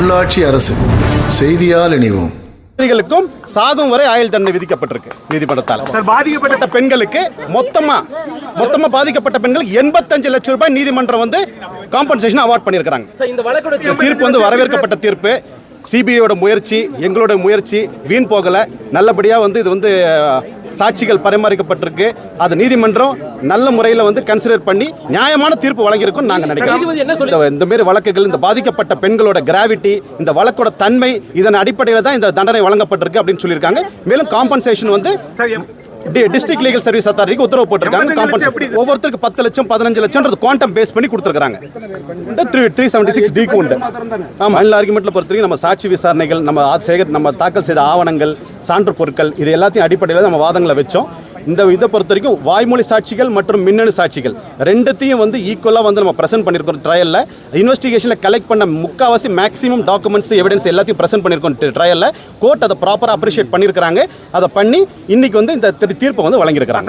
உள்ளாட்சி அரசு செய்தியால் இணைவோம். பெண்களுக்கும் சாகும் வரை ஆயுள் தண்டனை விதிக்கப்பட்டிருக்கு. நீதிமன்றத்தால். சார் பாதிக்கப்பட்ட பெண்களுக்கு மொத்தமா மொத்தமா பாதிக்கப்பட்ட பெண்களுக்கு எண்பத்தஞ்சு லட்சம் ரூபாய் நீதிமன்றம் வந்து காம்பன்சேஷன் அவார்ட் பண்ணியிருக்காங்க தீர்ப்பு வந்து வரவேற்கப்பட்ட தீர்ப்பு. சிபிஐயோட முயற்சி எங்களோட முயற்சி வீண் போகல. நல்லபடியா வந்து இது வந்து சாட்சிகள் பரிமாறிக்கப்பட்டிருக்கு. அது நீதிமன்றம் நல்ல முறையில் வந்து கன்சிடர் பண்ணி நியாயமான தீர்ப்பு வழங்கியிருக்கும் நாங்க நீதிபதி என்ன சொல்லி- நினைக்கிறோம் இந்த மாதிரி வழக்குகள் இந்த பாதிக்கப்பட்ட பெண்களோட கிராவிட்டி இந்த வழக்கோட தன்மை இதன் அடிப்படையில் தான் இந்த தண்டனை வழங்கப்பட்டிருக்கு அப்படின்னு சொல்லியிருக்காங்க. மேலும் காம்பன்சேஷன் வந்து டிஸ்ட்ரிக்ட் லீகல் சர்வீஸ் அத்தாரிட்டிக்கு உத்தரவு போட்டிருக்காங்க. காம்பன்சேஷன்? ஒவ்வொருத்தருக்கு பத்து லட்சம் பதினஞ்சு லட்சம் குவாண்டம் பேஸ் பண்ணி கொடுத்துருக்காங்க த்ரீ த்ரீ செவன்டி சிக்ஸ் டிக்கு உண்டு. ஆமாம் மயில் ஆர்குமெண்ட்டில் பொறுத்த வரைக்கும் நம்ம சாட்சி விசாரணைகள் நம்ம சேகர் நம்ம தாக்கல் செய்த ஆவணங்கள் சான்று பொருட்கள் இது எல்லாத்தையும் அடிப்படையில் நம்ம வாதங்களை வச்சோம். இந்த இதை பொறுத்த வரைக்கும் வாய்மொழி சாட்சிகள் மற்றும் மின்னணு சாட்சிகள் ரெண்டுத்தையும் வந்து ஈக்குவலாக வந்து நம்ம ப்ரெசென்ட் பண்ணியிருக்கோம் ட்ரையலில் இன்வெஸ்டிகேஷனில் கலெக்ட் பண்ண முக்காவாசி மேக்ஸிமம் டாக்குமெண்ட்ஸ் எவிடன்ஸ் எல்லாத்தையும் ப்ரெசென்ட் பண்ணியிருக்கோம் ட்ரையலில் கோர்ட் அதை ப்ராப்பராக அப்ரிஷியேட் பண்ணியிருக்காங்க அதை பண்ணி இன்னைக்கு வந்து இந்த தீர்ப்பை வந்து வழங்கியிருக்கிறாங்க.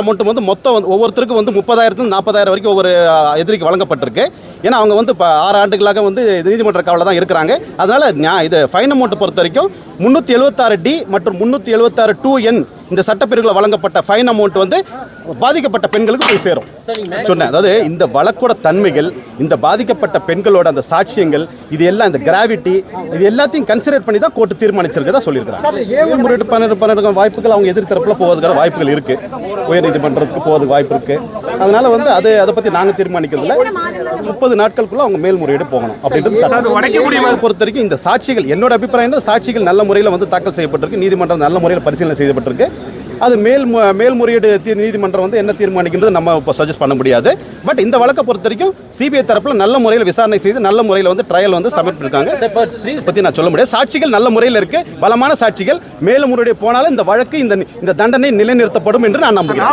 அமௌண்ட் வந்து மொத்தம் வந்து ஒவ்வொருத்தருக்கும் வந்து முப்பதாயிரத்து நாற்பதாயிரம் வரைக்கும் ஒவ்வொரு எதிரிக்கு வழங்கப்பட்டிருக்கு. ஏன்னா அவங்க வந்து இப்போ ஆறு ஆண்டுகளாக வந்து நீதிமன்ற காவலில் தான் இருக்கிறாங்க. அதனால நியா- இது ஃபைன் அமௌண்ட் பொறுத்த வரைக்கும் முந்நூற்றி எழுபத்தாறு டி மற்றும் முந்நூற்றி எழுபத்தாறு டூ என் இந்த சட்டப்பிரிவுகளில் வழங்கப்பட்ட ஃபைன் அமௌண்ட் வந்து பாதிக்கப்பட்ட பெண்களுக்கு போய் சேரும். சொன்னேன். அதாவது இந்த வழக்கோட தன்மைகள் இந்த பாதிக்கப்பட்ட பெண்களோட அந்த சாட்சியங்கள் இது எல்லாம் இந்த கிராவிட்டி இது எல்லாத்தையும் கன்சிடர் பண்ணி தான் கோர்ட்டு தீர்மானிச்சிருக்கதா சொல்லியிருக்காங்க முறையீடு பண்ண பண்ண வாய்ப்புகள் அவங்க எதிர் தரப்புல போவதுக்கான வாய்ப்புகள் இருக்கு. உயர் நீதிமன்றத்துக்கு போவதுக்கு வாய்ப்பு இருக்கு. அதனால வந்து அது அதை பத்தி நாங்க தீர்மானிக்கிறதுல முப்பது நாட்களுக்குள்ள அவங்க மேல்முறையீடு போகணும். அப்படின்றது பொறுத்த வரைக்கும் இந்த சாட்சிகள் என்னோட அபிப்பிராயம் சாட்சிகள் நல்ல முறையில் வந்து தாக்கல் செய்யப்பட்டிருக்கு. நீதிமன்றம் நல்ல முறையில் பரிசீலனை செய்யப்பட்டிருக்கு. அது மேல் மேல்முறையீடு நீதிமன்றம் வந்து என்ன தீர்மானிக்கின்றது நம்ம இப்போ சஜஸ்ட் பண்ண முடியாது. பட் இந்த வழக்கை பொறுத்த வரைக்கும் சிபிஐ தரப்புல நல்ல முறையில் விசாரணை செய்து நல்ல முறையில் வந்து ட்ரையல் வந்து சப்மிட் பண்ணிருக்காங்க. பத்தி நான் சொல்ல முடியாது. சாட்சிகள் நல்ல முறையில் இருக்கு. பலமான சாட்சிகள். மேல்முறையீடு போனாலும் இந்த வழக்கு இந்த இந்த தண்டனை நிலைநிறுத்தப்படும் என்று நான் நம்புகிறேன்.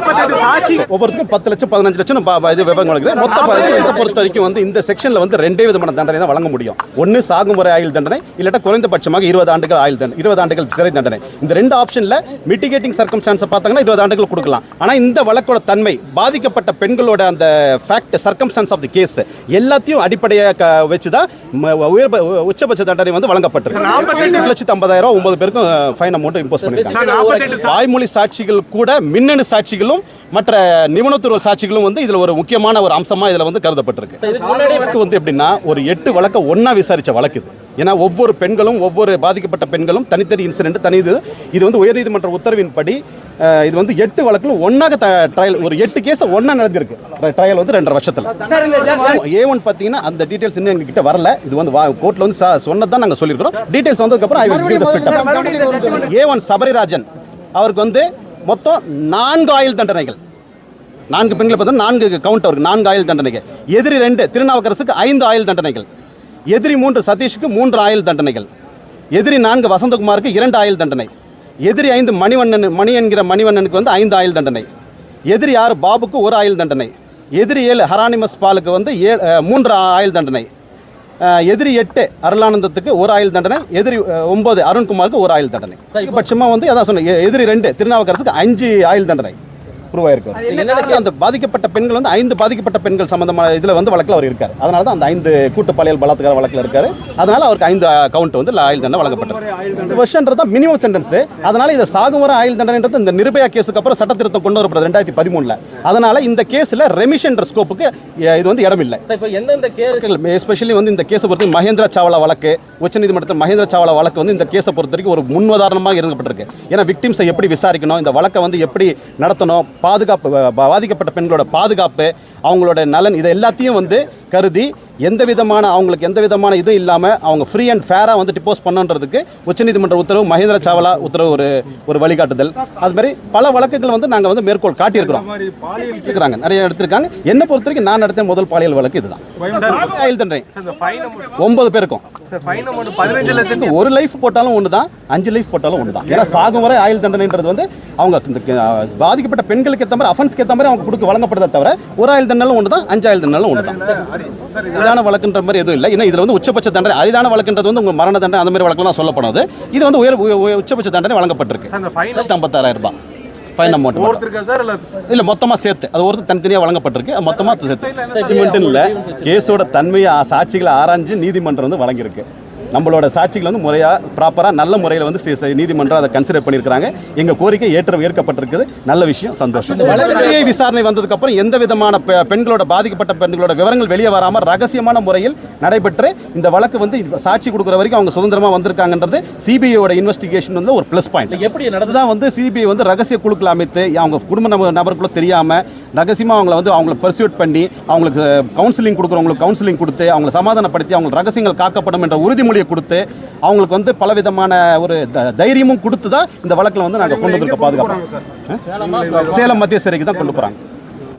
ஒவ்வொருத்தருக்கும் பத்து லட்சம் பதினஞ்சு லட்சம் இது விவரம் மொத்த கேஸை பொறுத்த வரைக்கும் வந்து இந்த செக்ஷன்ல வந்து ரெண்டே விதமான தண்டனை தான் வழங்க முடியும். ஒன்னு சாகும் வரை ஆயுள் தண்டனை இல்லாட்டா குறைந்தபட்சமாக இருபது ஆண்டுகள் ஆயுள் தண்டனை இருபது ஆண்டுகள் சிறை தண்டனை. இந்த ரெண்டு ஆப்ஷன்ல மிட்டிகேட்டிங் சர்க்கம்ஸ்டான்ஸ் பார்த்தாங்கன்னா இருபது ஆண்டுகள் கொடுக்கலாம். ஆனா இந்த வழக்கோட தன்மை பாதிக்கப்பட்ட பெண்களோட அந்த fact circumstance of the case எல்லாத்தையும் அடிப்படையாக வச்சு தான் உயர் உச்சபட்ச தண்டனை வந்து வழங்கப்பட்டிருக்கு. லட்சத்து ஐம்பதாயிரம் ஒன்பது பேருக்கும் ஃபைன் அமௌண்ட் இம்போஸ் சா- வாய்மொழி சாட்சிகள் கூட மின்னணு சாட்சிகளும் மற்ற நிபுணத்துவ சாட்சிகளும் வந்து இதுல ஒரு முக்கியமான ஒரு அம்சமா இதுல வந்து கருதப்பட்டிருக்கு. வந்து எப்படின்னா ஒரு எட்டு வழக்க ஒண்ணா விசாரிச்ச வழக்கு இது. ஏன்னா ஒவ்வொரு பெண்களும் ஒவ்வொரு பாதிக்கப்பட்ட பெண்களும் தனித்தனி இன்சிடென்ட் தனி இது இது வந்து உயர்நீதிமன்ற உத்தரவின்படி இது வந்து எட்டு வழக்கிலும் ஒன்னாக ட்ரையல் ஒரு எட்டு கேஸ் ஒண்ணா நடந்திருக்கு. ட்ரையல் வந்து ரெண்டரை வருஷத்துல. ஏ ஒன் பார்த்தீங்கன்னா அந்த டீடைல்ஸ் இன்னும் எங்ககிட்ட வரல. இது வந்து கோர்ட்ல வந்து ச- சொன்னது தான் நாங்கள் சொல்லியிருக்கிறோம். டீடைல்ஸ் வந்ததுக்கப்புறம் ஏ ஒன் சபரிராஜன் அவருக்கு வந்து மொத்தம் நான்கு ஆயுள் தண்டனைகள். நான்கு பெண்களை பார்த்தா நான்கு கவுண்ட் அவருக்கு நான்கு ஆயுள் தண்டனைகள். எதிரி ரெண்டு திருநாவுக்கரசுக்கு ஐந்து ஆயுள் தண்டனைகள். எதிரி மூன்று சதீஷுக்கு மூன்று ஆயுள் தண்டனைகள். எதிரி நான்கு வசந்தகுமாருக்கு இரண்டு ஆயுள் தண்டனை. எதிரி ஐந்து மணிவண்ணன் மணி என்கிற மணிவண்ணனுக்கு வந்து ஐந்து ஆயுள் தண்டனை. எதிரி ஆறு பாபுக்கு ஒரு ஆயுள் தண்டனை. எதிரி ஏழு ஹரானிமஸ் பாலுக்கு வந்து அஹ், மூன்று ஆயுள் தண்டனை. எதிரி எட்டு அருளானந்தத்துக்கு ஒரு ஆயுள் தண்டனை எதிரி ஒன்பது அருண்குமாருக்கு ஒரு ஆயுள் தண்டனை. பட்சமாக வந்து அதான் சொன்னேன் எதிரி ரெண்டு திருநாவுக்கரசுக்கு அஞ்சு ஆயுள் தண்டனை. உருவாயிருக்கு என்னென்ன அந்த பாதிக்கப்பட்ட பெண்கள் வந்து ஐந்து பாதிக்கப்பட்ட பெண்கள் சம்பந்தமான இதுல வந்து வழக்கில் அவர் இருக்கார். அதனால தான் அந்த ஐந்து கூட்டு பாலியல் பலாத்கார வழக்கில் இருக்காரு. அதனால அவருக்கு ஐந்து கவுண்ட் வந்து ஆயுள் தண்டனை வழங்கப்பட்டது. வருஷன்றது தான் மினிமம் சென்டென்ஸ் அதனால இந்த சாகும் வரை ஆயுள் தண்டனைன்றது இந்த நிர்பயா கேஸுக்கு அப்புறம் சட்ட திருத்தம் கொண்டு வரப்படுது ரெண்டாயிரத்தி பதிமூணுல. அதனால இந்த கேஸ்ல ரெமிஷன் ஸ்கோப்புக்கு இது வந்து இடம் இல்லை. சார் இப்போ எந்தெந்த கேஸ் எஸ்பெஷலி வந்து இந்த கேஸை பொறுத்து மகேந்திர சாவலா வழக்கு உச்சநீதிமன்றத்தில் மகேந்திர சாவலா வழக்கு வந்து இந்த கேஸை பொறுத்த வரைக்கும் ஒரு முன்னுதாரணமாக இருக்கப்பட்டிருக்கு ஏன்னா விக்டிம்ஸை எப்படி விசாரிக்கணும் இந்த வழக்கை வந்து எப்படி நடத்தணும் பாதுகாப்பு பாதிக்கப்பட்ட பெண்களோட பாதுகாப்பு அவங்களோட நலன் இதை எல்லாத்தையும் வந்து கருதி எந்த விதமான அவங்களுக்கு எந்த விதமான இதுவும் இல்லாமல் அவங்க ஃப்ரீ அண்ட் ஃபேராக வந்து டிப்போஸ் பண்ணுன்றதுக்கு உச்சநீதிமன்ற உத்தரவு மகேந்திர சாவலா உத்தரவு ஒரு ஒரு வழிகாட்டுதல். அது மாதிரி பல வழக்குகள் வந்து நாங்கள் வந்து மேற்கோள் காட்டியிருக்கிறோம். இருக்கிறாங்க நிறைய எடுத்திருக்காங்க. என்னை பொறுத்த வரைக்கும் நான் நடத்திய முதல் பாலியல் வழக்கு இதுதான். ஆயுள் தண்டனை ஒன்பது பேருக்கும். ஒரு லைஃப் போட்டாலும் ஒன்று தான் அஞ்சு லைஃப் போட்டாலும் ஒன்று தான் ஏன்னா சாகும் வரை ஆயுள் தண்டனைன்றது வந்து அவங்க இந்த பாதிக்கப்பட்ட பெண்களுக்கு ஏற்ற மாதிரி அஃபென்ஸ்க்கு ஏற்ற மாதிரி அவங்க கொடுக்க வழங்கப்படுதே தவிர ஒரு ஆயுள் தண்டனை ஒன்று தான் அஞ்சு ஆயுள் தண்டனை ஒன்று தான் அரிதான வழக்குன்ற மாதிரி எதுவும் இல்லை. ஏன்னா இதில் வந்து உச்சபட்ச தண்டனை அரிதான வழக்குன்றது வந்து உங்க மரண தண்டனை அந்த மாதிரி வழக்கில் தான் சொல்லப்படுது. இது வந்து உயர் உய- உய- உச்சபட்ச தண்டனை வழங்கப்பட்டிருக்கு. ஐம்பத்தாறாயிரம் ரூபாய். ஃபைன் அமௌண்ட் ஒருத்தருக்கா சார் இல்ல இல்ல மொத்தமா சேர்த்து. அது ஒருத்தர் தனித்தனியா வழங்கப்பட்டிருக்கு. அது மொத்தமா சேர்த்து. இல்ல கேஸோட தன்மையை சாட்சிகளை ஆராய்ஞ்சு நீதிமன்றம் வந்து வழங்கியிருக்கு. நம்மளோட சாட்சிகள் வந்து முறையாக ப்ராப்பராக நல்ல முறையில் வந்து நீதிமன்றம் அதை கன்சிடர் பண்ணியிருக்கிறாங்க. எங்கள் கோரிக்கை ஏற்ற ஏற்கப்பட்டிருக்குது. நல்ல விஷயம் சந்தோஷம். சிபிஐ விசாரணை வந்ததுக்கப்புறம் எந்த விதமான பெண்களோட பாதிக்கப்பட்ட பெண்களோட விவரங்கள் வெளியே வராமல் ரகசியமான முறையில் நடைபெற்று இந்த வழக்கு வந்து சாட்சி கொடுக்குற வரைக்கும் அவங்க சுதந்திரமாக வந்திருக்காங்கன்றது சிபிஐயோட இன்வெஸ்டிகேஷன் வந்து ஒரு ப்ளஸ் பாயிண்ட் எப்படி நடந்தது? அதுதான் வந்து சிபிஐ வந்து ரகசிய குழுக்கள் அமைத்து அவங்க குடும்ப நப- நபருக்குள்ள தெரியாம ரகசியமாக அவங்கள வந்து அவங்கள பர்சியூட் பண்ணி அவங்களுக்கு கவுன்சிலிங் கொடுக்குறவங்களுக்கு கவுன்சிலிங் கொடுத்து அவங்கள சமாதானப்படுத்தி அவங்க ரகசியங்கள் காக்கப்படும் என்ற உறுதிமொழியை கொடுத்து அவங்களுக்கு வந்து பலவிதமான ஒரு தைரியமும் கொடுத்து தான் இந்த வழக்கில் வந்து நாங்கள் கொண்டு வந்திருக்க பாதுகாப்போம் சேலம் மத்திய சிறைக்கு தான் கொண்டு போகிறாங்க